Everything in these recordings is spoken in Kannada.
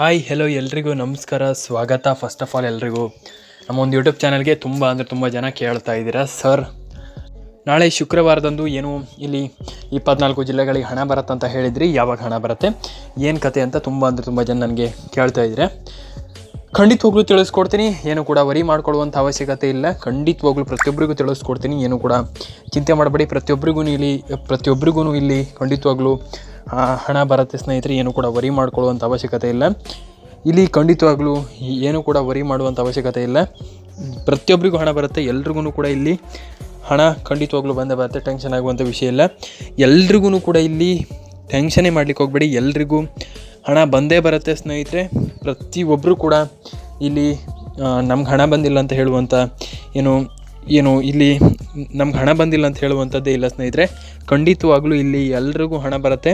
ಹಾಯ್ ಹೆಲೋ ಎಲ್ರಿಗೂ, ನಮಸ್ಕಾರ, ಸ್ವಾಗತ ಫಸ್ಟ್ ಆಫ್ ಆಲ್ ಎಲ್ರಿಗೂ. ನಮ್ಮ ಒಂದು ಯೂಟ್ಯೂಬ್ ಚಾನಲ್ಗೆ ತುಂಬ ಅಂದರೆ ತುಂಬ ಜನ ಕೇಳ್ತಾ ಇದ್ದೀರಾ ಸರ್ ನಾಳೆ ಶುಕ್ರವಾರದಂದು ಏನು ಇಲ್ಲಿ ಇಪ್ಪತ್ನಾಲ್ಕು ಜಿಲ್ಲೆಗಳಿಗೆ ಹಣ ಬರುತ್ತಂತ ಹೇಳಿದ್ರಿ, ಯಾವಾಗ ಹಣ ಬರುತ್ತೆ, ಏನು ಕತೆ ಅಂತ ತುಂಬ ಅಂದರೆ ತುಂಬ ಜನ ನನಗೆ ಕೇಳ್ತಾ ಇದ್ದೀರಾ. ಖಂಡಿತವಾಗ್ಲೂ ತಿಳಿಸ್ಕೊಡ್ತೀನಿ, ಏನು ಕೂಡ ವರಿ ಮಾಡ್ಕೊಳ್ಳುವಂಥ ಅವಶ್ಯಕತೆ ಇಲ್ಲ. ಖಂಡಿತವಾಗ್ಲೂ ಪ್ರತಿಯೊಬ್ಬರಿಗೂ ತಿಳಿಸ್ಕೊಡ್ತೀನಿ, ಏನು ಕೂಡ ಚಿಂತೆ ಮಾಡಬೇಡಿ. ಪ್ರತಿಯೊಬ್ಬರಿಗೂ ಇಲ್ಲಿ ಪ್ರತಿಯೊಬ್ಬರಿಗೂ ಇಲ್ಲಿ ಖಂಡಿತವಾಗ್ಲೂ ಹಣ ಬರುತ್ತೆ ಸ್ನೇಹಿತರೆ, ಏನು ಕೂಡ ವರಿ ಮಾಡ್ಕೊಳ್ಳುವಂಥ ಅವಶ್ಯಕತೆ ಇಲ್ಲ. ಇಲ್ಲಿ ಖಂಡಿತವಾಗ್ಲೂ ಏನು ಕೂಡ ವರಿ ಮಾಡುವಂಥ ಅವಶ್ಯಕತೆ ಇಲ್ಲ. ಪ್ರತಿಯೊಬ್ಬರಿಗೂ ಹಣ ಬರುತ್ತೆ ಎಲ್ರಿಗೂ ಕೂಡ ಇಲ್ಲಿ ಹಣ ಖಂಡಿತವಾಗ್ಲೂ ಬಂದೇ ಬರುತ್ತೆ ಟೆನ್ಷನ್ ಆಗುವಂಥ ವಿಷಯ ಇಲ್ಲ. ಎಲ್ರಿಗೂ ಕೂಡ ಇಲ್ಲಿ ಟೆನ್ಷನೇ ಮಾಡ್ಲಿಕ್ಕೆ ಹೋಗಬೇಡಿ, ಎಲ್ರಿಗೂ ಹಣ ಬಂದೇ ಬರುತ್ತೆ ಸ್ನೇಹಿತರೆ. ಪ್ರತಿಯೊಬ್ಬರು ಕೂಡ ಇಲ್ಲಿ ನಮ್ಗೆ ಹಣ ಬಂದಿಲ್ಲ ಅಂತ ಹೇಳುವಂಥ ಏನು ಏನು, ಇಲ್ಲಿ ನಮ್ಗೆ ಹಣ ಬಂದಿಲ್ಲ ಅಂತ ಹೇಳುವಂಥದ್ದೇ ಇಲ್ಲ ಸ್ನೇಹಿತರೆ. ಖಂಡಿತವಾಗ್ಲೂ ಇಲ್ಲಿ ಎಲ್ರಿಗೂ ಹಣ ಬರುತ್ತೆ.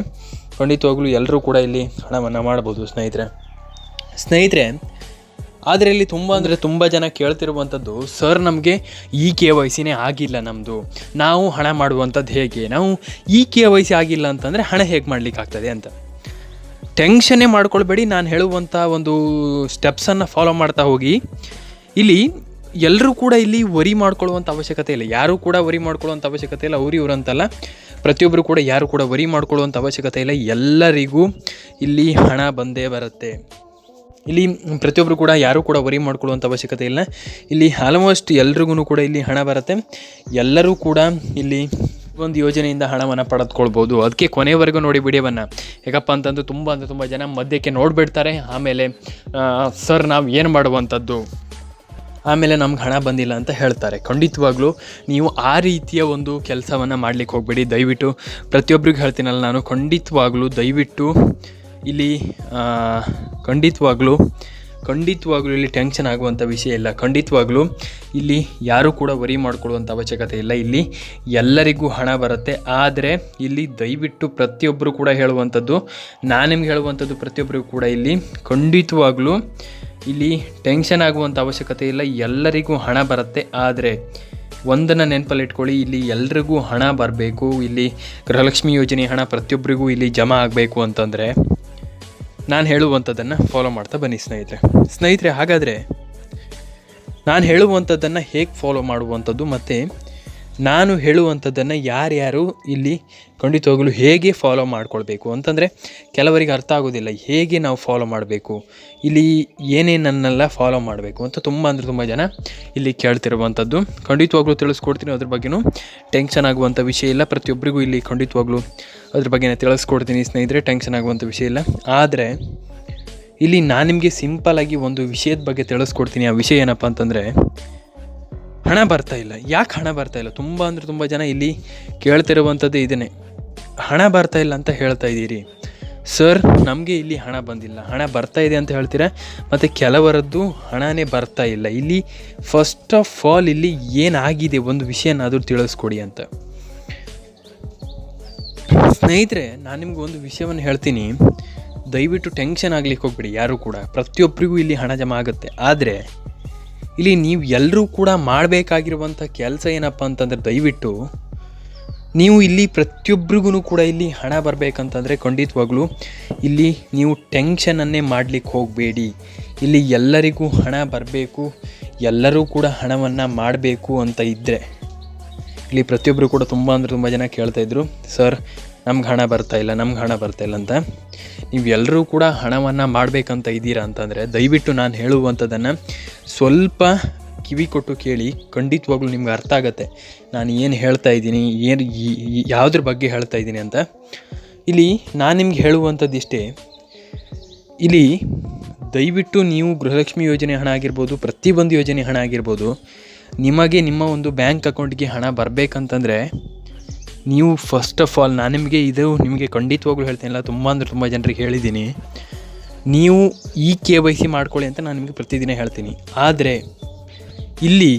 ಖಂಡಿತವಾಗ್ಲೂ ಎಲ್ಲರೂ ಕೂಡ ಇಲ್ಲಿ ಹಣವನ್ನು ಮಾಡ್ಬೋದು ಸ್ನೇಹಿತರೆ. ಸ್ನೇಹಿತರೆ, ಆದರೆ ಇಲ್ಲಿ ತುಂಬ ಅಂದರೆ ತುಂಬ ಜನ ಕೇಳ್ತಿರುವಂಥದ್ದು, ಸರ್ ನಮಗೆ ಈ ಕೆ ವೈ ಸಿನೇ ಆಗಿಲ್ಲ ನಮ್ಮದು ನಾವು ಹಣ ಮಾಡುವಂಥದ್ದು ಹೇಗೆ? ನಾವು ಈ ಕೆ ವೈ ಸಿ ಆಗಿಲ್ಲ ಅಂತಂದರೆ ಹಣ ಹೇಗೆ ಮಾಡ್ಲಿಕ್ಕಾಗ್ತದೆ ಅಂತ. ಟೆನ್ಷನ್ನೇ ಮಾಡ್ಕೊಳ್ಬೇಡಿ. ನಾನು ಹೇಳುವಂಥ ಒಂದು ಸ್ಟೆಪ್ಸನ್ನು ಫಾಲೋ ಮಾಡ್ತಾ ಹೋಗಿ. ಇಲ್ಲಿ ಎಲ್ಲರೂ ಕೂಡ ಇಲ್ಲಿ ವರಿ ಮಾಡ್ಕೊಳ್ಳುವಂಥ ಅವಶ್ಯಕತೆ ಇಲ್ಲ. ಯಾರೂ ಕೂಡ ವರಿ ಮಾಡ್ಕೊಳ್ಳುವಂಥ ಅವಶ್ಯಕತೆ ಇಲ್ಲ. ಅವ್ರು ಇವ್ರು ಅಂತಲ್ಲ. ಪ್ರತಿಯೊಬ್ಬರು ಕೂಡ ಯಾರು ಕೂಡ ವರಿ ಮಾಡ್ಕೊಳ್ಳುವಂಥ ಅವಶ್ಯಕತೆ ಇಲ್ಲ. ಎಲ್ಲರಿಗೂ ಇಲ್ಲಿ ಹಣ ಬಂದೇ ಬರುತ್ತೆ. ಇಲ್ಲಿ ಪ್ರತಿಯೊಬ್ಬರು ಕೂಡ ಯಾರೂ ಕೂಡ ವರಿ ಮಾಡ್ಕೊಳ್ಳುವಂಥ ಅವಶ್ಯಕತೆ ಇಲ್ಲ. ಇಲ್ಲಿ ಆಲ್ಮೋಸ್ಟ್ ಎಲ್ರಿಗೂ ಕೂಡ ಇಲ್ಲಿ ಹಣ ಬರುತ್ತೆ. ಎಲ್ಲರೂ ಕೂಡ ಇಲ್ಲಿ ಒಂದು ಯೋಜನೆಯಿಂದ ಹಣವನ್ನು ಪಡೆದುಕೊಳ್ಬೋದು. ಅದಕ್ಕೆ ಕೊನೆವರೆಗೂ ನೋಡಿ ವಿಡಿಯೋವನ್ನು. ಯಾಕಪ್ಪ ಅಂತಂದು ತುಂಬ ಅಂದರೆ ತುಂಬ ಜನ ಮಧ್ಯಕ್ಕೆ ನೋಡಿಬಿಡ್ತಾರೆ. ಆಮೇಲೆ ಸರ್, ನಾವು ಏನು ಮಾಡುವಂಥದ್ದು ಆಮೇಲೆ ನಮ್ಗೆ ಹಣ ಬಂದಿಲ್ಲ ಅಂತ ಹೇಳ್ತಾರೆ. ಖಂಡಿತವಾಗ್ಲೂ ನೀವು ಆ ರೀತಿಯ ಒಂದು ಕೆಲಸವನ್ನು ಮಾಡಲಿಕ್ಕೆ ಹೋಗಬೇಡಿ. ದಯವಿಟ್ಟು ಪ್ರತಿಯೊಬ್ಬರಿಗೂ ಹೇಳ್ತೀನಲ್ಲ ನಾನು, ಖಂಡಿತವಾಗ್ಲೂ ದಯವಿಟ್ಟು ಇಲ್ಲಿ ಖಂಡಿತವಾಗ್ಲೂ ಖಂಡಿತವಾಗ್ಲೂ ಇಲ್ಲಿ ಟೆನ್ಷನ್ ಆಗುವಂಥ ವಿಷಯ ಇಲ್ಲ. ಖಂಡಿತವಾಗ್ಲೂ ಇಲ್ಲಿ ಯಾರೂ ಕೂಡ ವರಿ ಮಾಡಿಕೊಳ್ಳುವಂಥ ಅವಶ್ಯಕತೆ ಇಲ್ಲ. ಇಲ್ಲಿ ಎಲ್ಲರಿಗೂ ಹಣ ಬರುತ್ತೆ. ಆದರೆ ಇಲ್ಲಿ ದಯವಿಟ್ಟು ಪ್ರತಿಯೊಬ್ಬರು ಕೂಡ ಹೇಳುವಂಥದ್ದು, ನಾನು ನಿಮ್ಗೆ ಹೇಳುವಂಥದ್ದು ಪ್ರತಿಯೊಬ್ಬರಿಗೂ ಕೂಡ ಇಲ್ಲಿ ಖಂಡಿತವಾಗ್ಲೂ ಇಲ್ಲಿ ಟೆನ್ಷನ್ ಆಗುವಂಥ ಅವಶ್ಯಕತೆ ಇಲ್ಲ, ಎಲ್ಲರಿಗೂ ಹಣ ಬರುತ್ತೆ. ಆದರೆ ಒಂದನ್ನು ನೆನಪಲ್ಲಿ ಇಟ್ಕೊಳ್ಳಿ, ಇಲ್ಲಿ ಎಲ್ರಿಗೂ ಹಣ ಬರಬೇಕು. ಇಲ್ಲಿ ಗೃಹಲಕ್ಷ್ಮಿ ಯೋಜನೆ ಹಣ ಪ್ರತಿಯೊಬ್ಬರಿಗೂ ಇಲ್ಲಿ ಜಮಾ ಆಗಬೇಕು ಅಂತಂದರೆ ನಾನು ಹೇಳುವಂಥದ್ದನ್ನು ಫಾಲೋ ಮಾಡ್ತಾ ಬನ್ನಿ ಸ್ನೇಹಿತರೆ. ಸ್ನೇಹಿತರೆ, ಹಾಗಾದರೆ ನಾನು ಹೇಳುವಂಥದ್ದನ್ನು ಹೇಗೆ ಫಾಲೋ ಮಾಡುವಂಥದ್ದು ಮತ್ತು ನಾನು ಹೇಳುವಂಥದ್ದನ್ನು ಯಾರ್ಯಾರು ಇಲ್ಲಿ ಖಂಡಿತವಾಗಲೂ ಹೇಗೆ ಫಾಲೋ ಮಾಡಿಕೊಳ್ಬೇಕು? ಅಂತಂದರೆ ಕೆಲವರಿಗೆ ಅರ್ಥ ಆಗೋದಿಲ್ಲ, ಹೇಗೆ ನಾವು ಫಾಲೋ ಮಾಡಬೇಕು? ಇಲ್ಲಿ ಏನೇನನ್ನೆಲ್ಲ ಫಾಲೋ ಮಾಡಬೇಕು ಅಂತ ತುಂಬ ಅಂದರೆ ತುಂಬ ಜನ ಇಲ್ಲಿ ಕೇಳ್ತಿರುವಂಥದ್ದು. ಖಂಡಿತವಾಗ್ಲೂ ತಿಳಿಸ್ಕೊಡ್ತೀನಿ ಅದ್ರ ಬಗ್ಗೆನೂ. ಟೆನ್ಷನ್ ಆಗುವಂಥ ವಿಷಯ ಇಲ್ಲ, ಪ್ರತಿಯೊಬ್ಬರಿಗೂ ಇಲ್ಲಿ ಖಂಡಿತವಾಗ್ಲೂ ಅದ್ರ ಬಗ್ಗೆ ತಿಳಿಸ್ಕೊಡ್ತೀನಿ ಸ್ನೇಹಿತರೆ ಟೆನ್ಷನ್ ಆಗುವಂಥ ವಿಷಯ ಇಲ್ಲ. ಆದರೆ ಇಲ್ಲಿ ನಾನು ನಿಮಗೆ ಸಿಂಪಲಾಗಿ ಒಂದು ವಿಷಯದ ಬಗ್ಗೆ ತಿಳಿಸ್ಕೊಡ್ತೀನಿ. ಆ ವಿಷಯ ಏನಪ್ಪ ಅಂತಂದರೆ ಹಣ ಬರ್ತಾ ಇಲ್ಲ. ಯಾಕೆ ಹಣ ಬರ್ತಾ ಇಲ್ಲ? ತುಂಬ ಅಂದರೆ ತುಂಬ ಜನ ಇಲ್ಲಿ ಕೇಳ್ತಿರುವಂಥದ್ದು ಇದನ್ನೇ. ಹಣ ಬರ್ತಾ ಇಲ್ಲ ಅಂತ ಹೇಳ್ತಾ ಇದ್ದೀರಿ. ಸರ್, ನಮಗೆ ಇಲ್ಲಿ ಹಣ ಬಂದಿಲ್ಲ. ಹಣ ಬರ್ತಾ ಇದೆ ಅಂತ ಹೇಳ್ತೀರಾ? ಮತ್ತು ಕೆಲವರದ್ದು ಹಣನೇ ಬರ್ತಾ ಇಲ್ಲ. ಇಲ್ಲಿ ಫಸ್ಟ್ ಆಫ್ ಆಲ್ ಇಲ್ಲಿ ಏನಾಗಿದೆ? ಒಂದು ವಿಷಯನಾದರೂ ತಿಳಿಸ್ಕೊಡಿ ಅಂತ. ಸ್ನೇಹಿತರೆ, ನಾನು ನಿಮ್ಗೆ ಒಂದು ವಿಷಯವನ್ನು ಹೇಳ್ತೀನಿ. ದಯವಿಟ್ಟು ಟೆನ್ಷನ್ ಆಗ್ಲಿಕ್ಕೆ ಹೋಗ್ಬಿಡಿ. ಯಾರು ಕೂಡ. ಪ್ರತಿಯೊಬ್ಬರಿಗೂ ಇಲ್ಲಿ ಹಣ ಜಮಾ ಆಗುತ್ತೆ. ಆದರೆ ಇಲ್ಲಿ ನೀವು ಎಲ್ಲರೂ ಕೂಡ ಮಾಡಬೇಕಾಗಿರುವಂಥ ಕೆಲಸ ಏನಪ್ಪ ಅಂತಂದರೆ ದಯವಿಟ್ಟು ನೀವು ಇಲ್ಲಿ ಪ್ರತಿಯೊಬ್ಬರಿಗೂ ಕೂಡ ಇಲ್ಲಿ ಹಣ ಬರಬೇಕಂತಂದರೆ ಖಂಡಿತವಾಗ್ಲೂ ಇಲ್ಲಿ ನೀವು ಟೆನ್ಷನನ್ನೇ ಮಾಡಲಿಕ್ಕೆ ಹೋಗಬೇಡಿ. ಇಲ್ಲಿ ಎಲ್ಲರಿಗೂ ಹಣ ಬರಬೇಕು, ಎಲ್ಲರೂ ಕೂಡ ಹಣವನ್ನು ಮಾಡಬೇಕು ಅಂತ ಇದ್ದರೆ ಇಲ್ಲಿ ಪ್ರತಿಯೊಬ್ಬರು ಕೂಡ ತುಂಬ ಅಂದರೆ ತುಂಬ ಜನ ಕೇಳ್ತಾಯಿದ್ರು ಸರ್ ನಮ್ಗೆ ಹಣ ಬರ್ತಾ ಇಲ್ಲ ನಮ್ಗೆ ಹಣ ಬರ್ತಾ ಇಲ್ಲ ಅಂತ. ನೀವು ಎಲ್ಲರೂ ಕೂಡ ಹಣವನ್ನು ಮಾಡಬೇಕಂತ ಇದ್ದೀರಾ ಅಂತಂದರೆ ದಯವಿಟ್ಟು ನಾನು ಹೇಳುವಂಥದ್ದನ್ನು ಸ್ವಲ್ಪ ಕಿವಿ ಕೊಟ್ಟು ಕೇಳಿ, ಖಂಡಿತವಾಗ್ಲೂ ನಿಮ್ಗೆ ಅರ್ಥ ಆಗುತ್ತೆ. ನಾನು ಏನು ಹೇಳ್ತಾ ಇದ್ದೀನಿ, ಏನು ಯಾವುದ್ರ ಬಗ್ಗೆ ಹೇಳ್ತಾ ಇದ್ದೀನಿ ಅಂತ. ಇಲ್ಲಿ ನಾನು ನಿಮ್ಗೆ ಹೇಳುವಂಥದ್ದು ಇಷ್ಟೇ ಇಲ್ಲಿ ದಯವಿಟ್ಟು ನೀವು ಗೃಹಲಕ್ಷ್ಮಿ ಯೋಜನೆ ಹಣ ಆಗಿರ್ಬೋದು ಪ್ರತಿಯೊಂದು ಯೋಜನೆ ಹಣ ಆಗಿರ್ಬೋದು, ನಿಮಗೆ ನಿಮ್ಮ ಒಂದು ಬ್ಯಾಂಕ್ ಅಕೌಂಟ್ಗೆ ಹಣ ಬರಬೇಕಂತಂದರೆ ನೀವು ಫಸ್ಟ್ ಆಫ್ ಆಲ್ ನಾನು ನಿಮಗೆ ಇದು ನಿಮಗೆ ಖಂಡಿತವಾಗ್ಲೂ ಹೇಳ್ತೀನಿಲ್ಲ ತುಂಬ ಅಂದರೆ ತುಂಬ ಜನರಿಗೆ ಹೇಳಿದ್ದೀನಿ. ನೀವು ಈ ಕೆ ವೈ ಸಿ ಮಾಡ್ಕೊಳ್ಳಿ ಅಂತ ನಾನು ನಿಮಗೆ ಪ್ರತಿದಿನ ಹೇಳ್ತೀನಿ. ಆದರೆ, ಇಲ್ಲಿ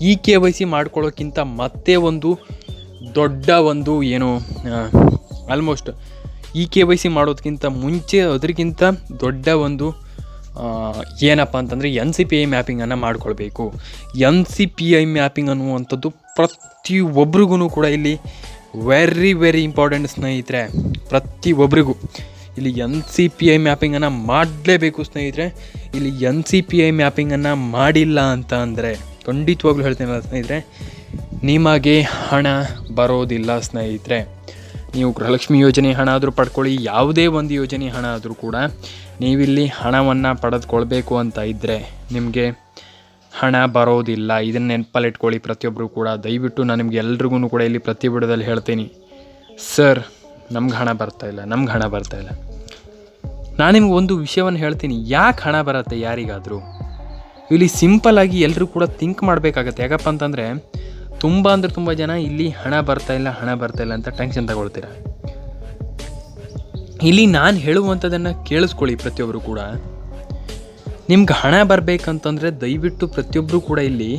ಈ ಕೆ ವೈ ಸಿ ಮಾಡ್ಕೊಳ್ಳೋಕ್ಕಿಂತ ಮತ್ತೆ ಒಂದು ದೊಡ್ಡ ಒಂದು ಏನು ಆಲ್ಮೋಸ್ಟ್ ಈ ಕೆ ವೈ ಸಿ ಮಾಡೋದಕ್ಕಿಂತ ಮುಂಚೆ ಅದಕ್ಕಿಂತ ದೊಡ್ಡ ಒಂದು ಏನಪ್ಪ ಅಂತಂದರೆ ಎನ್ ಸಿ ಪಿ ಐ ಮ್ಯಾಪಿಂಗನ್ನು ಮಾಡ್ಕೊಳ್ಬೇಕು. N C P I mapping ಅನ್ನುವಂಥದ್ದು ಪ್ರತಿಯೊಬ್ಬರಿಗೂ ಕೂಡ ಇಲ್ಲಿ ವೆರಿ ವೆರಿ ಇಂಪಾರ್ಟೆಂಟ್ ಸ್ನೇಹಿತರೆ ಪ್ರತಿಯೊಬ್ಬರಿಗೂ ಇಲ್ಲಿ ಎನ್ ಸಿ ಪಿ ಐ ಮ್ಯಾಪಿಂಗನ್ನು ಮಾಡಲೇಬೇಕು ಸ್ನೇಹಿತರೆ. ಇಲ್ಲಿ ಎನ್ ಸಿ ಪಿ ಐ ಮ್ಯಾಪಿಂಗನ್ನು ಮಾಡಿಲ್ಲ ಅಂತ ಅಂದರೆ, ಖಂಡಿತವಾಗ್ಲೂ ಹೇಳ್ತೇನೆ ಸ್ನೇಹಿತರೆ, ನಿಮಗೆ ಹಣ ಬರೋದಿಲ್ಲ ಸ್ನೇಹಿತರೆ. ನೀವು ಗೃಹಲಕ್ಷ್ಮಿ ಯೋಜನೆ ಹಣ ಆದರೂ ಪಡ್ಕೊಳ್ಳಿ, ಯಾವುದೇ ಒಂದು ಯೋಜನೆ ಹಣ ಆದರೂ ಕೂಡ ನೀವಿಲ್ಲಿ ಹಣವನ್ನು ಪಡೆದುಕೊಳ್ಬೇಕು ಅಂತ ಇದ್ದರೆ ನಿಮಗೆ ಹಣ ಬರೋದಿಲ್ಲ. ಇದನ್ನು ನೆನಪಲ್ಲಿ ಇಟ್ಕೊಳ್ಳಿ ಪ್ರತಿಯೊಬ್ಬರು ಕೂಡ. ದಯವಿಟ್ಟು ನಾನು ನಿಮ್ಗೆ ಎಲ್ರಿಗೂ ಕೂಡ ಇಲ್ಲಿ ಪ್ರತಿ ವಿಡಿಯೋದಲ್ಲಿ ಹೇಳ್ತೀನಿ. ಸರ್, ನಮ್ಗೆ ಹಣ ಬರ್ತಾ ಇಲ್ಲ, ನಮ್ಗೆ ಹಣ ಬರ್ತಾ ಇಲ್ಲ. ನಾನು ನಿಮ್ಗೆ ಒಂದು ವಿಷಯವನ್ನು ಹೇಳ್ತೀನಿ. ಯಾಕೆ ಹಣ ಬರುತ್ತೆ ಯಾರಿಗಾದರೂ? ಇಲ್ಲಿ ಸಿಂಪಲ್ಲಾಗಿ ಎಲ್ಲರೂ ಕೂಡ ಥಿಂಕ್ ಮಾಡಬೇಕಾಗತ್ತೆ. ಯಾಕಪ್ಪ ಅಂತಂದರೆ ತುಂಬ ಅಂದರೆ ತುಂಬ ಜನ ಇಲ್ಲಿ ಹಣ ಬರ್ತಾ ಇಲ್ಲ, ಹಣ ಬರ್ತಾ ಇಲ್ಲ ಅಂತ ಟೆನ್ಷನ್ ತಗೊಳ್ತೀರ? ಇಲ್ಲಿ ನಾನು ಹೇಳುವಂಥದ್ದನ್ನು ಕೇಳಿಸ್ಕೊಳ್ಳಿ ಪ್ರತಿಯೊಬ್ಬರು ಕೂಡ. ನಿಮ್ಗೆ ಹಣ ಬರಬೇಕಂತಂದರೆ ದಯವಿಟ್ಟು ಪ್ರತಿಯೊಬ್ಬರು ಕೂಡ ಇಲ್ಲಿ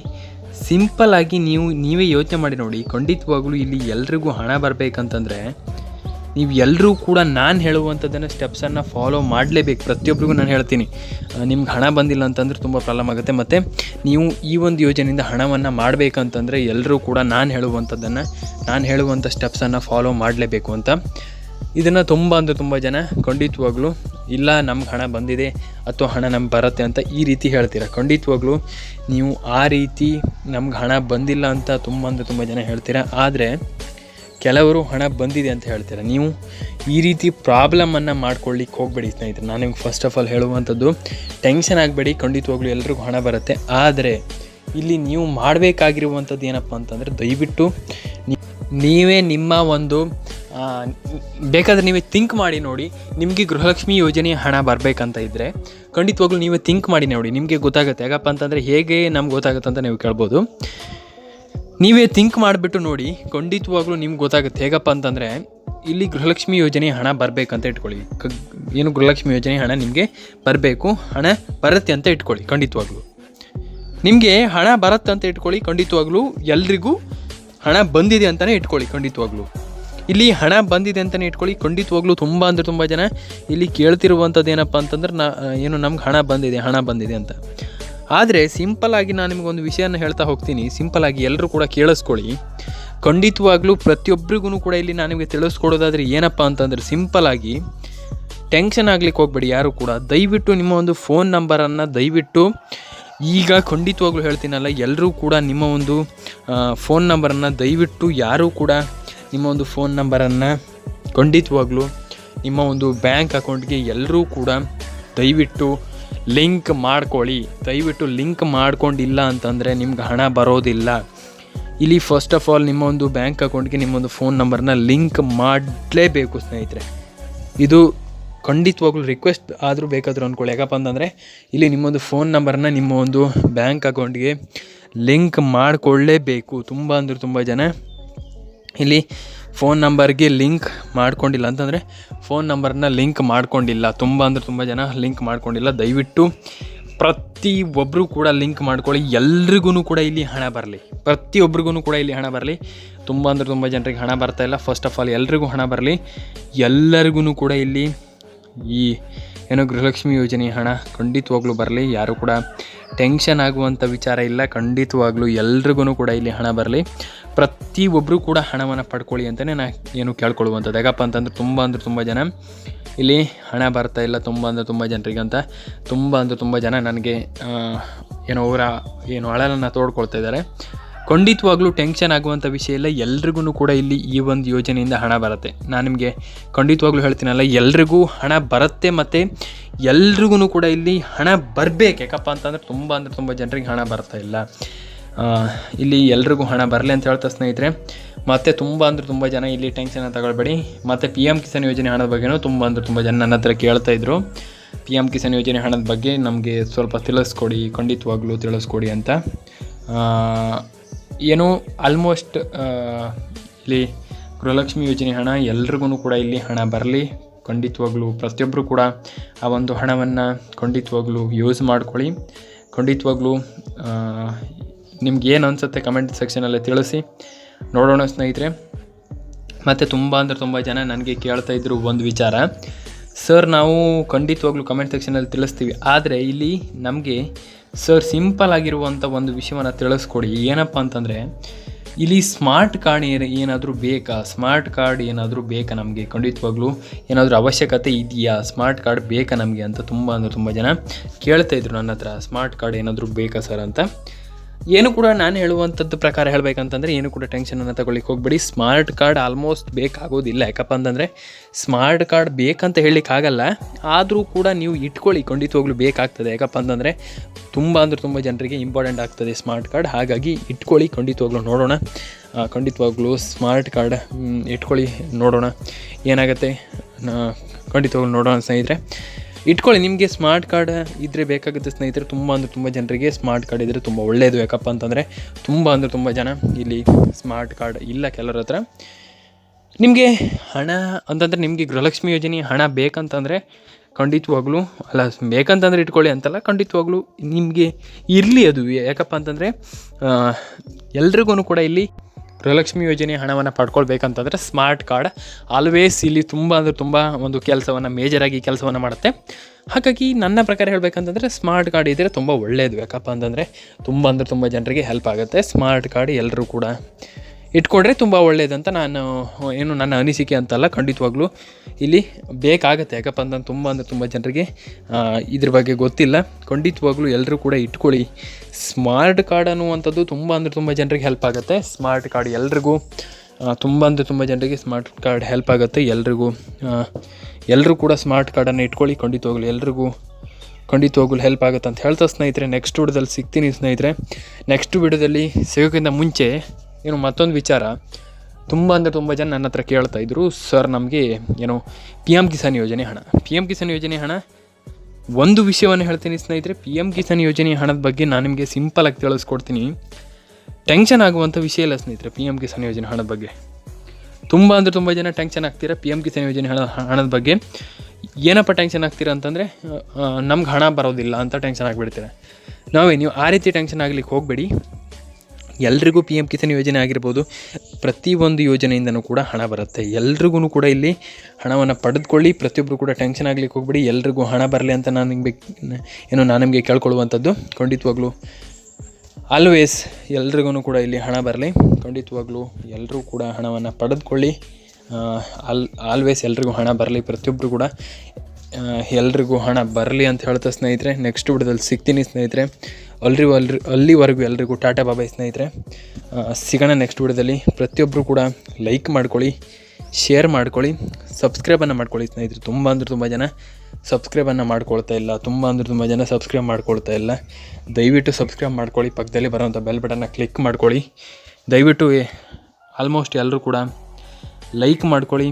ಸಿಂಪಲ್ ನೀವು, ನೀವೇ ಯೋಚನೆ ಮಾಡಿ ನೋಡಿ. ಖಂಡಿತವಾಗಲೂ ಇಲ್ಲಿ ಎಲ್ರಿಗೂ ಹಣ ಬರಬೇಕಂತಂದರೆ ನೀವು ಎಲ್ಲರೂ ಕೂಡ ನಾನು ಹೇಳುವಂಥದ್ದನ್ನು ಸ್ಟೆಪ್ಸನ್ನು ಫಾಲೋ ಮಾಡಲೇಬೇಕು. ಪ್ರತಿಯೊಬ್ಬರಿಗೂ ನಾನು ಹೇಳ್ತೀನಿ. ನಿಮ್ಗೆ ಹಣ ಬಂದಿಲ್ಲ ಅಂತಂದ್ರೆ ತುಂಬ ಪ್ರಾಬ್ಲಮ್ ಆಗುತ್ತೆ. ಮತ್ತು ನೀವು ಈ ಒಂದು ಯೋಜನೆಯಿಂದ ಹಣವನ್ನು ಮಾಡಬೇಕಂತಂದರೆ ಎಲ್ಲರೂ ಕೂಡ ನಾನು ಹೇಳುವಂಥದ್ದನ್ನು, ನಾನು ಹೇಳುವಂಥ ಸ್ಟೆಪ್ಸನ್ನು ಫಾಲೋ ಮಾಡಲೇಬೇಕು ಅಂತ ಇದನ್ನು ತುಂಬ ಅಂದರೆ ತುಂಬ ಜನ ಖಂಡಿತವಾಗ್ಲೂ, ಇಲ್ಲ ನಮ್ಗೆ ಹಣ ಬಂದಿದೆ ಅಥವಾ ಹಣ ನಮ್ಗೆ ಬರುತ್ತೆ ಅಂತ ಈ ರೀತಿ ಹೇಳ್ತೀರ? ಖಂಡಿತವಾಗ್ಲೂ ನೀವು ಆ ರೀತಿ ನಮ್ಗೆ ಹಣ ಬಂದಿಲ್ಲ ಅಂತ ತುಂಬ ಅಂದರೆ ತುಂಬ ಜನ ಹೇಳ್ತೀರ? ಆದರೆ ಕೆಲವರು ಹಣ ಬಂದಿದೆ ಅಂತ ಹೇಳ್ತೀರ? ನೀವು ಈ ರೀತಿ ಪ್ರಾಬ್ಲಮನ್ನು ಮಾಡ್ಕೊಳ್ಳಿಕ್ಕೆ ಹೋಗಬೇಡಿ ಸ್ನೇಹಿತರೆ. ನಾನು ನಿಮ್ಗೆ ಫಸ್ಟ್ ಆಫ್ ಆಲ್ ಹೇಳುವಂಥದ್ದು ಟೆನ್ಷನ್ ಆಗಬೇಡಿ. ಖಂಡಿತವಾಗ್ಲೂ ಎಲ್ರಿಗೂ ಹಣ ಬರುತ್ತೆ. ಆದರೆ ಇಲ್ಲಿ ನೀವು ಮಾಡಬೇಕಾಗಿರುವಂಥದ್ದು ಏನಪ್ಪ ಅಂತಂದರೆ ದಯವಿಟ್ಟು ನೀವೇ ನಿಮ್ಮ ಒಂದು ಬೇಕಾದರೆ ನೀವೇ ಥಿಂಕ್ ಮಾಡಿ ನೋಡಿ. ನಿಮಗೆ ಗೃಹಲಕ್ಷ್ಮಿ ಯೋಜನೆ ಹಣ ಬರಬೇಕಂತ ಇದ್ದರೆ ಖಂಡಿತವಾಗ್ಲೂ ನೀವೇ ಥಿಂಕ್ ಮಾಡಿ ನೋಡಿ. ನಿಮಗೆ ಗೊತ್ತಾಗುತ್ತೆ. ಯಾಕಪ್ಪ ಅಂತಂದರೆ ಹೇಗೆ ನಮ್ಗೆ ಗೊತ್ತಾಗುತ್ತೆ ಅಂತ ನೀವು ಕೇಳ್ಬೋದು. ನೀವೇ ಥಿಂಕ್ ಮಾಡಿಬಿಟ್ಟು ನೋಡಿ, ಖಂಡಿತವಾಗ್ಲೂ ನಿಮ್ಗೆ ಗೊತ್ತಾಗುತ್ತೆ. ಹೇಗಪ್ಪ ಅಂತಂದರೆ, ಇಲ್ಲಿ ಗೃಹಲಕ್ಷ್ಮಿ ಯೋಜನೆ ಹಣ ಬರಬೇಕಂತ ಇಟ್ಕೊಳ್ಳಿ. ಕ, ಏನು ಗೃಹಲಕ್ಷ್ಮಿ ಯೋಜನೆ ಹಣ ನಿಮಗೆ ಬರಬೇಕು, ಹಣ ಬರುತ್ತೆ ಅಂತ ಇಟ್ಕೊಳ್ಳಿ, ಖಂಡಿತವಾಗ್ಲೂ. ನಿಮಗೆ ಹಣ ಬರುತ್ತೆ ಅಂತ ಇಟ್ಕೊಳ್ಳಿ, ಖಂಡಿತವಾಗ್ಲೂ ಎಲ್ರಿಗೂ ಹಣ ಬಂದಿದೆ ಅಂತಲೇ ಇಟ್ಕೊಳ್ಳಿ, ಖಂಡಿತವಾಗ್ಲೂ. ಇಲ್ಲಿ ಹಣ ಬಂದಿದೆ ಅಂತಲೇ ಇಟ್ಕೊಳ್ಳಿ. ಖಂಡಿತವಾಗ್ಲೂ ತುಂಬ ಅಂದರೆ ತುಂಬ ಜನ ಇಲ್ಲಿ ಕೇಳ್ತಿರುವಂಥದ್ದು ಏನಪ್ಪ ಅಂತಂದ್ರೆ ನಾ ಏನು ನಮ್ಗೆ ಹಣ ಬಂದಿದೆ ಹಣ ಬಂದಿದೆ ಅಂತ. ಆದರೆ ಸಿಂಪಲ್ ಆಗಿ ನಾನು ನಿಮಗೊಂದು ವಿಷಯನ ಹೇಳ್ತಾ ಹೋಗ್ತೀನಿ. ಸಿಂಪಲ್ ಆಗಿ ಎಲ್ಲರೂ ಕೂಡ ಕೇಳಿಸ್ಕೊಳ್ಳಿ. ಖಂಡಿತವಾಗ್ಲೂ ಪ್ರತಿಯೊಬ್ಬರಿಗೂ ಕೂಡ ಇಲ್ಲಿ ನಾನು ನಿಮಗೆ ತಿಳಿಸ್ಕೊಡೋದಾದ್ರೆ ಏನಪ್ಪ ಅಂತಂದರೆ ಸಿಂಪಲಾಗಿ ಟೆನ್ಷನ್ ಆಗ್ಲಿಕ್ಕೆ ಹೋಗ್ಬೇಡಿ ಯಾರು ಕೂಡ. ದಯವಿಟ್ಟು ನಿಮ್ಮ ಒಂದು ಫೋನ್ ನಂಬರನ್ನು ದಯವಿಟ್ಟು ಈಗ ಖಂಡಿತವಾಗ್ಲೂ ಹೇಳ್ತೀನಲ್ಲ ಎಲ್ಲರೂ ಕೂಡ ನಿಮ್ಮ ಒಂದು ಫೋನ್ ನಂಬರನ್ನು ದಯವಿಟ್ಟು ಯಾರೂ ಕೂಡ ನಿಮ್ಮ ಒಂದು ಫೋನ್ ನಂಬರನ್ನು ಖಂಡಿತವಾಗ್ಲೂ ನಿಮ್ಮ ಒಂದು ಬ್ಯಾಂಕ್ ಅಕೌಂಟ್ಗೆ ಎಲ್ಲರೂ ಕೂಡ ದಯವಿಟ್ಟು ಲಿಂಕ್ ಮಾಡ್ಕೊಳ್ಳಿ. ದಯವಿಟ್ಟು ಲಿಂಕ್ ಮಾಡ್ಕೊಂಡಿಲ್ಲ ಅಂತಂದರೆ ನಿಮ್ಗೆ ಹಣ ಬರೋದಿಲ್ಲ. ಇಲ್ಲಿ ಫಸ್ಟ್ ಆಫ್ ಆಲ್ ನಿಮ್ಮ ಒಂದು ಬ್ಯಾಂಕ್ ಅಕೌಂಟ್ಗೆ ನಿಮ್ಮೊಂದು ಫೋನ್ ನಂಬರ್ನ ಲಿಂಕ್ ಮಾಡಲೇಬೇಕು, ಸ್ನೇಹಿತರೆ. ಇದು ಖಂಡಿತವಾಗ್ಲೂ ರಿಕ್ವೆಸ್ಟ್ ಆದರೂ ಬೇಕಾದರೂ ಅಂದ್ಕೊಳ್ಳಿ ಯಾಕಪ್ಪ ಅಂತಂದರೆ ಇಲ್ಲಿ ನಿಮ್ಮೊಂದು ಫೋನ್ ನಂಬರ್ನ ನಿಮ್ಮ ಒಂದು ಬ್ಯಾಂಕ್ ಅಕೌಂಟ್ಗೆ ಲಿಂಕ್ ಮಾಡಿಕೊಳ್ಳೇಬೇಕು. ತುಂಬ ಅಂದರೆ ತುಂಬ ಜನ ಇಲ್ಲಿ ಫೋನ್ ನಂಬರ್ಗೆ ಲಿಂಕ್ ಮಾಡ್ಕೊಂಡಿಲ್ಲ. ಅಂತಂದರೆ ಫೋನ್ ನಂಬರ್ನ ಲಿಂಕ್ ಮಾಡ್ಕೊಂಡಿಲ್ಲ. ತುಂಬ ಅಂದರೆ ತುಂಬ ಜನ ಲಿಂಕ್ ಮಾಡ್ಕೊಂಡಿಲ್ಲ. ದಯವಿಟ್ಟು ಪ್ರತಿ ಒಬ್ಬರು ಕೂಡ ಲಿಂಕ್ ಮಾಡ್ಕೊಳ್ಳಿ. ಎಲ್ರಿಗೂ ಕೂಡ ಇಲ್ಲಿ ಹಣ ಬರಲಿ. ಪ್ರತಿಯೊಬ್ಬರಿಗೂ ಕೂಡ ಇಲ್ಲಿ ಹಣ ಬರಲಿ. ತುಂಬ ಅಂದರೆ ತುಂಬ ಜನರಿಗೆ ಹಣ ಬರ್ತಾ ಇಲ್ಲ. ಫಸ್ಟ್ ಆಫ್ ಆಲ್ ಎಲ್ರಿಗೂ ಹಣ ಬರಲಿ. ಎಲ್ಲರಿಗೂ ಕೂಡ ಇಲ್ಲಿ ಈ ಏನೋ ಗೃಹಲಕ್ಷ್ಮಿ ಯೋಜನೆ ಹಣ ಖಂಡಿತವಾಗ್ಲೂ ಬರಲಿ. ಯಾರು ಕೂಡ ಟೆನ್ಷನ್ ಆಗುವಂಥ ವಿಚಾರ ಇಲ್ಲ. ಖಂಡಿತವಾಗ್ಲೂ ಎಲ್ರಿಗೂ ಕೂಡ ಇಲ್ಲಿ ಹಣ ಬರಲಿ. ಪ್ರತಿಯೊಬ್ಬರೂ ಕೂಡ ಹಣವನ್ನು ಪಡ್ಕೊಳ್ಳಿ ಅಂತಲೇ ನಾ ಏನು ಕೇಳ್ಕೊಳ್ಳುವಂಥದ್ದು. ಯಾಕಪ್ಪ ಅಂತಂದ್ರೆ ತುಂಬ ಅಂದರೆ ತುಂಬ ಜನ ಇಲ್ಲಿ ಹಣ ಬರ್ತಾ ಇಲ್ಲ. ತುಂಬ ಅಂದರೆ ತುಂಬ ಜನರಿಗೆ ಅಂತ ತುಂಬ ಅಂದರೆ ತುಂಬ ಜನ ನನಗೆ ಏನೋ ಅವರ ಏನು ಅಳಲನ್ನು ತೋಡ್ಕೊಳ್ತಾ ಇದ್ದಾರೆ. ಖಂಡಿತವಾಗ್ಲೂ ಟೆನ್ಷನ್ ಆಗುವಂಥ ವಿಷಯ ಇಲ್ಲ. ಎಲ್ರಿಗೂ ಕೂಡ ಇಲ್ಲಿ ಈ ಒಂದು ಯೋಜನೆಯಿಂದ ಹಣ ಬರುತ್ತೆ. ನಾನು ನಿಮಗೆ ಖಂಡಿತವಾಗ್ಲೂ ಹೇಳ್ತೀನಲ್ಲ, ಎಲ್ರಿಗೂ ಹಣ ಬರುತ್ತೆ ಮತ್ತು ಎಲ್ರಿಗೂ ಕೂಡ ಇಲ್ಲಿ ಹಣ ಬರಬೇಕು. ಯಾಕಪ್ಪ ಅಂತಂದರೆ ತುಂಬ ಅಂದರೆ ತುಂಬ ಜನರಿಗೆ ಹಣ ಬರ್ತಾ ಇಲ್ಲ. ಇಲ್ಲಿ ಎಲ್ರಿಗೂ ಹಣ ಬರಲಿ ಅಂತ ಹೇಳ್ತಾ ಸ್ನೇಹಿತರೆ. ಮತ್ತು ತುಂಬ ಅಂದರೆ ತುಂಬ ಜನ ಇಲ್ಲಿ ಟೆನ್ಷನ್ ತಗೊಳ್ಬೇಡಿ. ಮತ್ತು ಪಿ ಎಂ ಕಿಸಾನ್ ಯೋಜನೆ ಹಣದ ಬಗ್ಗೆನೂ ತುಂಬ ಅಂದರೆ ತುಂಬ ಜನ ನನ್ನ ಹತ್ರ ಕೇಳ್ತಾ ಇದ್ರು. ಪಿ ಎಂ ಕಿಸಾನ್ ಯೋಜನೆ ಹಣದ ಬಗ್ಗೆ ನಮಗೆ ಸ್ವಲ್ಪ ತಿಳಿಸ್ಕೊಡಿ, ಖಂಡಿತವಾಗ್ಲೂ ತಿಳಿಸ್ಕೊಡಿ ಅಂತ. ಏನು ಆಲ್ಮೋಸ್ಟ್ ಇಲ್ಲಿ ಗೃಹಲಕ್ಷ್ಮಿ ಯೋಜನೆ ಹಣ ಎಲ್ರಿಗೂ ಕೂಡ ಇಲ್ಲಿ ಹಣ ಬರಲಿ. ಖಂಡಿತವಾಗ್ಲೂ ಪ್ರತಿಯೊಬ್ಬರು ಕೂಡ ಆ ಒಂದು ಹಣವನ್ನು ಖಂಡಿತವಾಗ್ಲೂ ಯೂಸ್ ಮಾಡ್ಕೊಳ್ಳಿ. ಖಂಡಿತವಾಗ್ಲೂ ನಿಮ್ಗೆ ಏನು ಅನಿಸುತ್ತೆ ಕಮೆಂಟ್ ಸೆಕ್ಷನಲ್ಲಿ ತಿಳಿಸಿ. ನೋಡೋಣ ಸ್ನೇಹಿತರೆ. ಮತ್ತು ತುಂಬ ಅಂದರೆ ತುಂಬ ಜನ ನನಗೆ ಕೇಳ್ತಾ ಇದ್ರು ಒಂದು ವಿಚಾರ. ಸರ್ ನಾವು ಖಂಡಿತವಾಗ್ಲೂ ಕಮೆಂಟ್ ಸೆಕ್ಷನಲ್ಲಿ ತಿಳಿಸ್ತೀವಿ. ಆದರೆ ಇಲ್ಲಿ ನಮಗೆ ಸರ್ ಸಿಂಪಲ್ ಆಗಿರುವಂಥ ಒಂದು ವಿಷಯವನ್ನು ತಿಳಿಸ್ಕೊಡಿ. ಏನಪ್ಪ ಅಂತಂದರೆ ಇಲ್ಲಿ ಸ್ಮಾರ್ಟ್ ಕಾರ್ಡ್ ಏನ ಏನಾದರೂ ಬೇಕಾ? ಸ್ಮಾರ್ಟ್ ಕಾರ್ಡ್ ಏನಾದರೂ ಬೇಕಾ ನಮಗೆ? ಖಂಡಿತವಾಗ್ಲೂ ಏನಾದರೂ ಅವಶ್ಯಕತೆ ಇದೆಯಾ? ಸ್ಮಾರ್ಟ್ ಕಾರ್ಡ್ ಬೇಕಾ ನಮಗೆ? ಅಂತ ತುಂಬ ಅಂದರೆ ತುಂಬ ಜನ ಕೇಳ್ತಾಯಿದ್ರು ನನ್ನ ಹತ್ರ ಸ್ಮಾರ್ಟ್ ಕಾರ್ಡ್ ಏನಾದರೂ ಬೇಕಾ ಸರ್ ಅಂತ. ಏನು ಕೂಡ ನಾನು ಹೇಳುವಂಥದ್ದು ಪ್ರಕಾರ ಹೇಳಬೇಕಂತಂದರೆ ಏನು ಕೂಡ ಟೆನ್ಷನನ್ನು ತಗೊಳ್ಳಿಕ್ಕೆ ಹೋಗಬೇಡಿ. ಸ್ಮಾರ್ಟ್ ಕಾರ್ಡ್ ಆಲ್ಮೋಸ್ಟ್ ಬೇಕಾಗೋದಿಲ್ಲ. ಯಾಕಪ್ಪ ಅಂತಂದರೆ ಸ್ಮಾರ್ಟ್ ಕಾರ್ಡ್ ಬೇಕಂತ ಹೇಳಲಿಕ್ಕಾಗಲ್ಲ ಆದರೂ ಕೂಡ ನೀವು ಇಟ್ಕೊಳ್ಳಿ, ಖಂಡಿತವಾಗ್ಲೂ ಬೇಕಾಗ್ತದೆ. ಯಾಕಪ್ಪ ಅಂತಂದರೆ ತುಂಬ ಅಂದರೆ ತುಂಬ ಜನರಿಗೆ ಇಂಪಾರ್ಟೆಂಟ್ ಆಗ್ತದೆ ಸ್ಮಾರ್ಟ್ ಕಾರ್ಡ್ ಹಾಗಾಗಿ ಇಟ್ಕೊಳ್ಳಿ, ಖಂಡಿತವಾಗ್ಲೂ ನೋಡೋಣ. ಖಂಡಿತವಾಗ್ಲೂ ಸ್ಮಾರ್ಟ್ ಕಾರ್ಡ್ ಇಟ್ಕೊಳ್ಳಿ, ನೋಡೋಣ. ಏನಾಗುತ್ತೆ? ಖಂಡಿತವಾಗ್ಲೂ ನೋಡೋಣ ಸ್ನೇಹಿತರೆ. ಇಟ್ಕೊಳ್ಳಿ, ನಿಮಗೆ ಸ್ಮಾರ್ಟ್ ಕಾರ್ಡ್ ಇದ್ದರೆ ಬೇಕಾಗುತ್ತೆ ಸ್ನೇಹಿತರೆ. ತುಂಬ ಅಂದರೆ ತುಂಬ ಜನರಿಗೆ ಸ್ಮಾರ್ಟ್ ಕಾರ್ಡ್ ಇದ್ದರೆ ತುಂಬ ಒಳ್ಳೆಯದು ಯಾಕಪ್ಪ ಅಂತಂದರೆ ತುಂಬ ಅಂದರೆ ತುಂಬ ಜನ ಇಲ್ಲಿ ಸ್ಮಾರ್ಟ್ ಕಾರ್ಡ್ ಇಲ್ಲ ಕೆಲವ್ರ ಹತ್ರ. ನಿಮಗೆ ಹಣ ಅಂತಂದರೆ ನಿಮಗೆ ಗೃಹಲಕ್ಷ್ಮಿ ಯೋಜನೆ ಹಣ ಬೇಕಂತಂದರೆ ಖಂಡಿತವಾಗ್ಲೂ, ಅಲ್ಲ, ಬೇಕಂತಂದರೆ ಇಟ್ಕೊಳ್ಳಿ ಅಂತಲ್ಲ, ಖಂಡಿತವಾಗ್ಲೂ ನಿಮಗೆ ಇರಲಿ ಅದು. ಯಾಕಪ್ಪ ಅಂತಂದರೆ ಎಲ್ರಿಗೂ ಕೂಡ ಇಲ್ಲಿ ಗೃಹಲಕ್ಷ್ಮಿ ಯೋಜನೆ ಹಣವನ್ನು ಪಡ್ಕೊಳ್ಬೇಕಂತಂದರೆ ಸ್ಮಾರ್ಟ್ ಕಾರ್ಡ್ ಆಲ್ವೇಸ್ ಇಲ್ಲಿ ತುಂಬ ಅಂದರೆ ತುಂಬ ಒಂದು ಕೆಲಸವನ್ನು ಮೇಜರಾಗಿ ಕೆಲಸವನ್ನು ಮಾಡುತ್ತೆ. ಹಾಗಾಗಿ ನನ್ನ ಪ್ರಕಾರ ಹೇಳಬೇಕಂತಂದರೆ ಸ್ಮಾರ್ಟ್ ಕಾರ್ಡ್ ಇದ್ದರೆ ತುಂಬ ಒಳ್ಳೆಯದು ಯಾಕಪ್ಪ ಅಂತಂದರೆ ತುಂಬ ಅಂದರೆ ತುಂಬ ಜನರಿಗೆ ಹೆಲ್ಪ್ ಆಗುತ್ತೆ. ಸ್ಮಾರ್ಟ್ ಕಾರ್ಡ್ ಎಲ್ಲರೂ ಕೂಡ ಇಟ್ಕೊಂಡ್ರೆ ತುಂಬ ಒಳ್ಳೆಯದಂತ ನಾನು ಏನು ನನ್ನ ಅನಿಸಿಕೆ ಅಂತಲ್ಲ, ಖಂಡಿತವಾಗ್ಲೂ. ಇಲ್ಲಿ ಬೇಕಾಗುತ್ತೆ, ಯಾಕಪ್ಪ ಅಂತಂದ್ರೆ ತುಂಬ ಅಂದರೆ ತುಂಬ ಜನರಿಗೆ ಇದ್ರ ಬಗ್ಗೆ ಗೊತ್ತಿಲ್ಲ. ಖಂಡಿತವಾಗ್ಲೂ ಎಲ್ಲರೂ ಕೂಡ ಇಟ್ಕೊಳ್ಳಿ. ಸ್ಮಾರ್ಟ್ ಕಾರ್ಡ್ ಅನ್ನುವಂಥದ್ದು ತುಂಬ ಅಂದರೆ ತುಂಬ ಜನರಿಗೆ ಹೆಲ್ಪ್ ಆಗುತ್ತೆ. ಸ್ಮಾರ್ಟ್ ಕಾರ್ಡ್ ಎಲ್ರಿಗೂ ತುಂಬ ಅಂದರೆ ತುಂಬ ಜನರಿಗೆ ಸ್ಮಾರ್ಟ್ ಕಾರ್ಡ್ ಹೆಲ್ಪ್ ಆಗುತ್ತೆ ಎಲ್ರಿಗೂ. ಎಲ್ಲರೂ ಕೂಡ ಸ್ಮಾರ್ಟ್ ಕಾರ್ಡನ್ನು ಇಟ್ಕೊಳ್ಳಿ, ಖಂಡಿತವಾಗ್ಲೂ ಎಲ್ರಿಗೂ, ಖಂಡಿತವಾಗ್ಲೂ ಹೆಲ್ಪ್ ಆಗುತ್ತೆ ಅಂತ ಹೇಳ್ತಾ ಸ್ನೇಹಿತರೆ ನೆಕ್ಸ್ಟ್ ವಿಡಿಯೋದಲ್ಲಿ ಸಿಗ್ತೀನಿ ಸ್ನೇಹಿತರೆ. ನೆಕ್ಸ್ಟ್ ವಿಡಿಯೋದಲ್ಲಿ ಸಿಗೋಕ್ಕಿಂತ ಮುಂಚೆ ಏನು ಮತ್ತೊಂದು ವಿಚಾರ. ತುಂಬ ಅಂದರೆ ತುಂಬ ಜನ ನನ್ನ ಹತ್ರ ಕೇಳ್ತಾ ಇದ್ರು, ಸರ್, ನಮಗೆ ಏನು ಪಿ ಎಂ ಕಿಸಾನ್ ಯೋಜನೆ ಹಣ. ಪಿ ಎಂ ಕಿಸಾನ್ ಯೋಜನೆ ಹಣ, ಒಂದು ವಿಷಯವನ್ನು ಹೇಳ್ತೀನಿ ಸ್ನೇಹಿತರೆ ಪಿ ಎಂ ಕಿಸಾನ್ ಯೋಜನೆ ಹಣದ ಬಗ್ಗೆ ನಾನು ನಿಮಗೆ ಸಿಂಪಲಾಗಿ ತಿಳಿಸ್ಕೊಡ್ತೀನಿ. ಟೆನ್ಷನ್ ಆಗುವಂಥ ವಿಷಯ ಇಲ್ಲ ಸ್ನೇಹಿತರೆ ಪಿ ಎಂ ಕಿಸಾನ್ ಯೋಜನೆ ಹಣದ ಬಗ್ಗೆ. ತುಂಬ ಅಂದರೆ ತುಂಬ ಜನ ಟೆನ್ಷನ್ ಆಗ್ತೀರಾ ಪಿ ಎಂ ಕಿಸಾನ್ ಯೋಜನೆ ಹಣ, ಹಣದ ಬಗ್ಗೆ? ಏನಪ್ಪ ಟೆನ್ಷನ್ ಆಗ್ತೀರಾ ಅಂತಂದರೆ ನಮ್ಗೆ ಹಣ ಬರೋದಿಲ್ಲ ಅಂತ ಟೆನ್ಷನ್ ಆಗಿಬಿಡ್ತೀರ. ನಾವೇ, ನೀವು ಆ ರೀತಿ ಟೆನ್ಷನ್ ಆಗ್ಲಿಕ್ಕೆ ಹೋಗಬೇಡಿ. ಎಲ್ರಿಗೂ ಪಿ ಎಂ ಕಿಸಾನ್ ಯೋಜನೆ ಆಗಿರ್ಬೋದು ಪ್ರತಿಯೊಂದು ಯೋಜನೆಯಿಂದನೂ ಕೂಡ ಹಣ ಬರುತ್ತೆ. ಎಲ್ರಿಗೂ ಕೂಡ ಇಲ್ಲಿ ಹಣವನ್ನು ಪಡೆದುಕೊಳ್ಳಿ ಪ್ರತಿಯೊಬ್ಬರು ಕೂಡ ಟೆನ್ಷನ್ ಆಗಲಿಕ್ಕೆ ಹೋಗ್ಬೇಡಿ, ಎಲ್ರಿಗೂ ಹಣ ಬರಲಿ ಅಂತ ನಾನು ನಿಮಗೆ ಏನು ನಾನು ನಿಮಗೆ ಕೇಳ್ಕೊಳ್ಳುವಂಥದ್ದು. ಖಂಡಿತವಾಗ್ಲೂ ಆಲ್ವೇಸ್ ಎಲ್ರಿಗೂ ಕೂಡ ಇಲ್ಲಿ ಹಣ ಬರಲಿ. ಖಂಡಿತವಾಗ್ಲೂ ಎಲ್ಲರೂ ಕೂಡ ಹಣವನ್ನು ಪಡೆದುಕೊಳ್ಳಿ. ಆಲ್ ಆಲ್ವೇಸ್ ಎಲ್ರಿಗೂ ಹಣ ಬರಲಿ ಪ್ರತಿಯೊಬ್ಬರು ಕೂಡ. ಎಲ್ರಿಗೂ ಹಣ ಬರಲಿ ಅಂತ ಹೇಳ್ತಾ ಸ್ನೇಹಿತರೆ ನೆಕ್ಸ್ಟ್ ವಿಡಿಯೋದಲ್ಲಿ ಸಿಗ್ತೀನಿ ಸ್ನೇಹಿತರೆ. ಅಲ್ರಿ ಅಲ್ರಿ, ಅಲ್ಲಿವರೆಗೂ ಎಲ್ರಿಗೂ ಟಾಟಾ ಬಾಬಾಯ್ ಸ್ನೇಹಿತರೆ ಸಿಗೋಣ ನೆಕ್ಸ್ಟ್ ವಿಡಿಯೋದಲ್ಲಿ. ಪ್ರತಿಯೊಬ್ಬರು ಕೂಡ ಲೈಕ್ ಮಾಡ್ಕೊಳ್ಳಿ ಶೇರ್ ಮಾಡ್ಕೊಳ್ಳಿ ಸಬ್ಸ್ಕ್ರೈಬನ್ನು ಮಾಡ್ಕೊಳ್ಳಿ ಸ್ನೇಹಿತರೆ. ತುಂಬ ಅಂದರೆ ತುಂಬ ಜನ ಸಬ್ಸ್ಕ್ರೈಬನ್ನು ಮಾಡ್ಕೊಳ್ತಾ ಇಲ್ಲ. ತುಂಬ ಅಂದರೆ ತುಂಬ ಜನ ಸಬ್ಸ್ಕ್ರೈಬ್ ಮಾಡ್ಕೊಳ್ತಾ ಇಲ್ಲ. ದಯವಿಟ್ಟು ಸಬ್ಸ್ಕ್ರೈಬ್ ಮಾಡ್ಕೊಳ್ಳಿ, ಪಕ್ಕದಲ್ಲಿ ಬರೋವಂಥ ಬೆಲ್ ಬಟನ್ನ ಕ್ಲಿಕ್ ಮಾಡ್ಕೊಳ್ಳಿ. ದಯವಿಟ್ಟು ಆಲ್ಮೋಸ್ಟ್ ಎಲ್ಲರೂ ಕೂಡ ಲೈಕ್ ಮಾಡ್ಕೊಳ್ಳಿ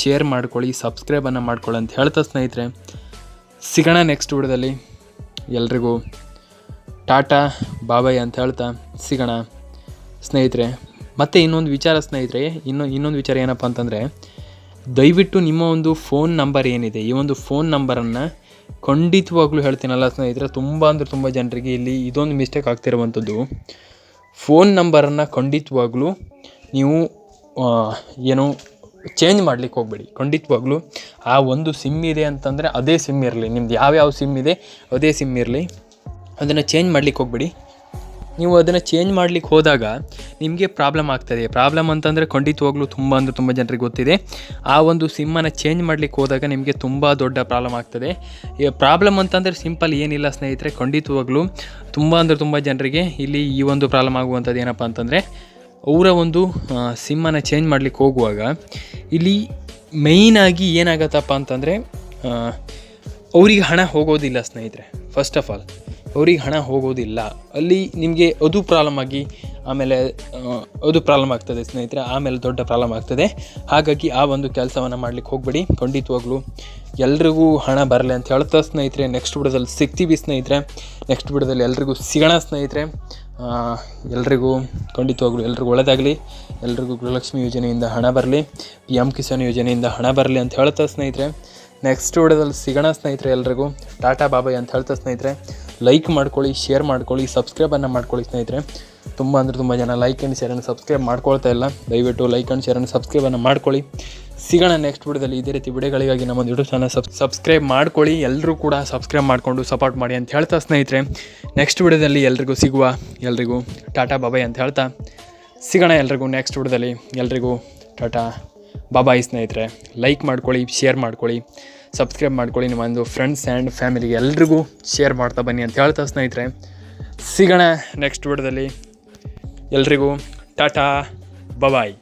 ಶೇರ್ ಮಾಡ್ಕೊಳ್ಳಿ ಸಬ್ಸ್ಕ್ರೈಬನ್ನು ಮಾಡ್ಕೊಳ್ಳಿ ಅಂತ ಹೇಳ್ತಾ ಸ್ನೇಹಿತರೆ. ಸಿಗೋಣ ನೆಕ್ಸ್ಟ್ ವಿಡಿಯೋದಲ್ಲಿ. ಎಲ್ರಿಗೂ ಟಾಟಾ, ಬಾಬಾಯ್ ಅಂತ ಹೇಳ್ತಾ ಸಿಗೋಣ. ಸ್ನೇಹಿತರೆ, ಮತ್ತು ಇನ್ನೊಂದು ವಿಚಾರ ಸ್ನೇಹಿತರೆ ಇನ್ನೊಂದು ಇನ್ನೊಂದು ವಿಚಾರ ಏನಪ್ಪ ಅಂತಂದರೆ, ದಯವಿಟ್ಟು ನಿಮ್ಮ ಒಂದು ಫೋನ್ ನಂಬರ್ ಏನಿದೆ, ಈ ಒಂದು ಫೋನ್ ನಂಬರನ್ನು ಖಂಡಿತವಾಗ್ಲೂ ಹೇಳ್ತೀನಲ್ಲ ಸ್ನೇಹಿತರೆ, ತುಂಬ ಅಂದರೆ ತುಂಬ ಜನರಿಗೆ ಇಲ್ಲಿ ಇದೊಂದು ಮಿಸ್ಟೇಕ್ ಆಗ್ತಿರುವಂಥದ್ದು. ಫೋನ್ ನಂಬರನ್ನು ಖಂಡಿತವಾಗ್ಲೂ ನೀವು ಏನು ಚೇಂಜ್ ಮಾಡ್ಲಿಕ್ಕೆ ಹೋಗಬೇಡಿ. ಖಂಡಿತವಾಗ್ಲೂ ಆ ಒಂದು ಸಿಮ್ ಇದೆ ಅಂತಂದರೆ ಅದೇ ಸಿಮ್ ಇರಲಿ. ನಿಮ್ದು ಯಾವ್ಯಾವ ಸಿಮ್ ಇದೆ, ಅದೇ ಸಿಮ್ ಇರಲಿ. ಅದನ್ನು ಚೇಂಜ್ ಮಾಡ್ಲಿಕ್ಕೆ ಹೋಗ್ಬೇಡಿ. ನೀವು ಅದನ್ನು ಚೇಂಜ್ ಮಾಡ್ಲಿಕ್ಕೆ ಹೋದಾಗ ನಿಮಗೆ ಪ್ರಾಬ್ಲಮ್ ಆಗ್ತದೆ. ಪ್ರಾಬ್ಲಮ್ ಅಂತಂದರೆ ಖಂಡಿತವಾಗ್ಲೂ ತುಂಬ ಅಂದರೆ ತುಂಬ ಜನರಿಗೆ ಗೊತ್ತಿದೆ. ಆ ಒಂದು ಸಿಮ್ಮನ್ನು ಚೇಂಜ್ ಮಾಡ್ಲಿಕ್ಕೆ ಹೋದಾಗ ನಿಮಗೆ ತುಂಬ ದೊಡ್ಡ ಪ್ರಾಬ್ಲಮ್ ಆಗ್ತದೆ. ಪ್ರಾಬ್ಲಮ್ ಅಂತಂದರೆ ಸಿಂಪಲ್ ಏನಿಲ್ಲ ಸ್ನೇಹಿತರೆ, ಖಂಡಿತವಾಗ್ಲೂ ತುಂಬ ಅಂದರೆ ತುಂಬ ಜನರಿಗೆ ಇಲ್ಲಿ ಈ ಒಂದು ಪ್ರಾಬ್ಲಮ್ ಆಗುವಂಥದ್ದು ಏನಪ್ಪ ಅಂತಂದರೆ ಅವರ ಒಂದು ಸಿಮ್ಮನ್ನು ಚೇಂಜ್ ಮಾಡ್ಲಿಕ್ಕೆ ಹೋಗುವಾಗ ಇಲ್ಲಿ ಮೇಯ್ನಾಗಿ ಏನಾಗತ್ತಪ್ಪ ಅಂತಂದರೆ ಅವರಿಗೆ ಹಣ ಹೋಗೋದಿಲ್ಲ ಸ್ನೇಹಿತರೆ ಫಸ್ಟ್ ಆಫ್ ಆಲ್ ಅವ್ರಿಗೆ ಹಣ ಹೋಗೋದಿಲ್ಲ. ಅಲ್ಲಿ ನಿಮಗೆ ಅದು ಪ್ರಾಬ್ಲಮ್ ಆಗಿ, ಆಮೇಲೆ ಅದು ಪ್ರಾಬ್ಲಮ್ ಆಗ್ತದೆ ಸ್ನೇಹಿತರೆ, ಆಮೇಲೆ ದೊಡ್ಡ ಪ್ರಾಬ್ಲಮ್ ಆಗ್ತದೆ. ಹಾಗಾಗಿ ಆ ಒಂದು ಕೆಲಸವನ್ನು ಮಾಡ್ಲಿಕ್ಕೆ ಹೋಗಬೇಡಿ. ಖಂಡಿತವಾಗ್ಲೂ ಎಲ್ರಿಗೂ ಹಣ ಬರಲಿ ಅಂತ ಹೇಳ್ತಾ ಸ್ನೇಹಿತರೆ ನೆಕ್ಸ್ಟ್ ವಿಡಿಯೋದಲ್ಲಿ ಸಿಗ್ತೀವಿ ಸ್ನೇಹಿತರೆ. ನೆಕ್ಸ್ಟ್ ವಿಡಿಯೋದಲ್ಲಿ ಎಲ್ರಿಗೂ ಸಿಗೋಣ ಸ್ನೇಹಿತರೆ. ಎಲ್ರಿಗೂ ಖಂಡಿತವಾಗ್ಲೂ ಎಲ್ರಿಗೂ ಒಳ್ಳೆಯದಾಗಲಿ ಎಲ್ರಿಗೂ ಗೃಹಲಕ್ಷ್ಮಿ ಯೋಜನೆಯಿಂದ ಹಣ ಬರಲಿ. ಪಿ ಎಂ ಕಿಸಾನ್ ಯೋಜನೆಯಿಂದ ಹಣ ಬರಲಿ ಅಂತ ಹೇಳ್ತಾ ಸ್ನೇಹಿತರೆ. ನೆಕ್ಸ್ಟ್ ವಿಡಿಯೋದಲ್ಲಿ ಸಿಗೋಣ ಸ್ನೇಹಿತರೆ ಎಲ್ರಿಗೂ. ಟಾಟಾ ಬಾಬಾಯ್ ಅಂತ ಹೇಳ್ತಾ ಸ್ನೇಹಿತರೆ ಲೈಕ್ ಮಾಡ್ಕೊಳ್ಳಿ ಶೇರ್ ಮಾಡ್ಕೊಳ್ಳಿ ಸಬ್ಸ್ಕ್ರೈಬನ್ನು ಮಾಡ್ಕೊಳ್ಳಿ ಸ್ನೇಹಿತರೆ. ತುಂಬ ಅಂದರೆ ತುಂಬ ಜನ ಲೈಕ್ ಆ್ಯಂಡ್ ಶೇರನ್ನು ಸಬ್ಸ್ಕ್ರೈಬ್ ಮಾಡ್ಕೊಳ್ತಾ ಇಲ್ಲ. ದಯವಿಟ್ಟು ಲೈಕ್ ಆ್ಯಂಡ್ ಶೇರನ್ನು ಸಬ್ಸ್ಕ್ರೈಬನ್ನು ಮಾಡ್ಕೊಳ್ಳಿ. ಸಿಗೋಣ ನೆಕ್ಸ್ಟ್ ವಿಡಿಯೋದಲ್ಲಿ ಇದೇ ರೀತಿ ವಿಡಿಯೋಗಳಿಗಾಗಿ ನಮ್ಮ ಯೂಟ್ಯೂಬ್ ಚಾನಲ್ ಸಬ್ ಸಬ್ಸ್ಕ್ರೈಬ್ ಮಾಡ್ಕೊಳ್ಳಿ. ಎಲ್ಲರೂ ಕೂಡ ಸಬ್ಸ್ಕ್ರೈಬ್ ಮಾಡಿಕೊಂಡು ಸಪೋರ್ಟ್ ಮಾಡಿ ಅಂತ ಹೇಳ್ತಾ ಸ್ನೇಹಿತರೆ. ನೆಕ್ಸ್ಟ್ ವಿಡಿಯೋದಲ್ಲಿ ಎಲ್ರಿಗೂ ಸಿಗುವ ಎಲ್ರಿಗೂ ಟಾಟಾ ಬಾಬಾಯ್ ಅಂತ ಹೇಳ್ತಾ. ಸಿಗೋಣ ಎಲ್ರಿಗೂ ನೆಕ್ಸ್ಟ್ ವಿಡಿಯೋದಲ್ಲಿ ಎಲ್ರಿಗೂ ಟಾಟಾ ಬಾಬಾಯ್ ಸ್ನೇಹಿತರೆ ಲೈಕ್ ಮಾಡ್ಕೊಳ್ಳಿ ಶೇರ್ ಮಾಡ್ಕೊಳ್ಳಿ ಸಬ್ಸ್ಕ್ರೈಬ್ ಮಾಡ್ಕೊಳ್ಳಿ ನಿಮ್ಮೊಂದು ಫ್ರೆಂಡ್ಸ್ ಆ್ಯಂಡ್ ಫ್ಯಾಮಿಲಿಗೆ ಎಲ್ರಿಗೂ ಶೇರ್ ಮಾಡ್ತಾ ಬನ್ನಿ ಅಂತ ಹೇಳ್ತಾ ಸ್ನೇಹಿತರೆ. ಸಿಗೋಣ ನೆಕ್ಸ್ಟ್ ವಿಡಿಯೋದಲ್ಲಿ. ಎಲ್ರಿಗೂ ಟಾಟಾ ಬಾಯ್.